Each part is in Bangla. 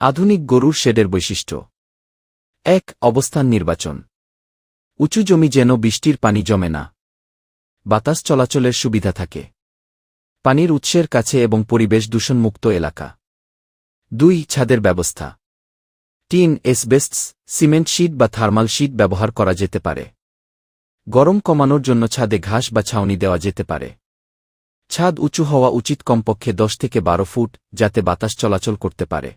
আধুনিক গরুর শেডের বৈশিষ্ট্য। এক, অবস্থান নির্বাচন। উঁচু জমি যেন বৃষ্টির পানি জমে না। বাতাস চলাচলের সুবিধা থাকে। পানির উৎসের কাছে এবং পরিবেশ দূষণমুক্ত এলাকা। দুই, ছাদের ব্যবস্থা। টিন এসবেস্টস, সিমেন্ট শিট বা থার্মাল শিট ব্যবহার করা যেতে পারে। গরম কমানোর জন্য ছাদে ঘাস বা ছাউনি দেওয়া যেতে পারে। ছাদ উঁচু হওয়া উচিত কমপক্ষে দশ থেকে বারো ফুট, যাতে বাতাস চলাচল করতে পারে।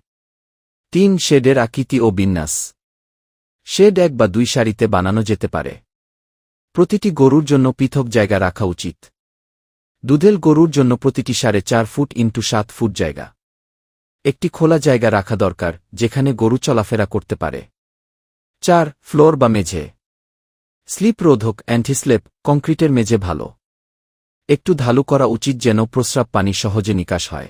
তিন শেডের আকৃতি ও বিন্যাস। শেড এক বা দুই সারিতে বানানো যেতে পারে। প্রতিটি গরুর জন্য পৃথক জায়গা রাখা উচিত। দুধেল গরুর জন্য প্রতিটি সাড়ে চার ফুট ইন্টু সাত ফুট জায়গা। একটি খোলা জায়গা রাখা দরকার, যেখানে গরু চলাফেরা করতে পারে। চার, ফ্লোর বা মেঝে। স্লিপ রোধক, অ্যান্টিস্লেপ, কংক্রিটের মেঝে ভালো। একটু ঢালু করা উচিত যেন প্রস্রাব পানি সহজে নিকাশ হয়।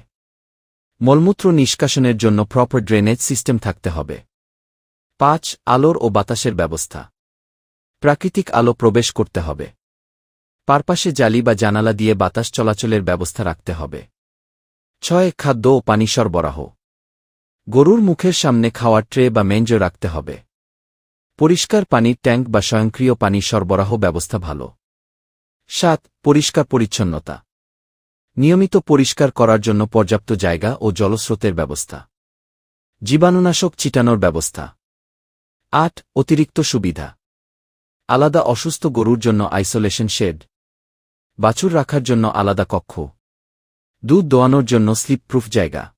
মলমূত্র নিষ্কাশনের জন্য প্রপার ড্রেনেজ সিস্টেম থাকতে হবে। পাঁচ, আলোর ও বাতাসের ব্যবস্থা। প্রাকৃতিক আলো প্রবেশ করতে হবে। পারপাশে জালি বা জানালা দিয়ে বাতাস চলাচলের ব্যবস্থা রাখতে হবে। ছয়, খাদ্য ও পানি সরবরাহ গরুর মুখের সামনে খাওয়ার ট্রে বা মেঞ্জ রাখতে হবে। পরিষ্কার পানির ট্যাঙ্ক বা স্বয়ংক্রিয় পানি সরবরাহ ব্যবস্থা ভালো। সাত, পরিষ্কার পরিচ্ছন্নতা। নিয়মিত পরিষ্কার করার জন্য পর্যাপ্ত জায়গা ও জলস্রোতের ব্যবস্থা। জীবাণুনাশক ছিটানোর ব্যবস্থা। আট, অতিরিক্ত সুবিধা। আলাদা অসুস্থ গরুর জন্য আইসোলেশন শেড। বাছুর রাখার জন্য আলাদা কক্ষ। দুধ দোয়ানোর জন্য স্লিপ প্রুফ জায়গা।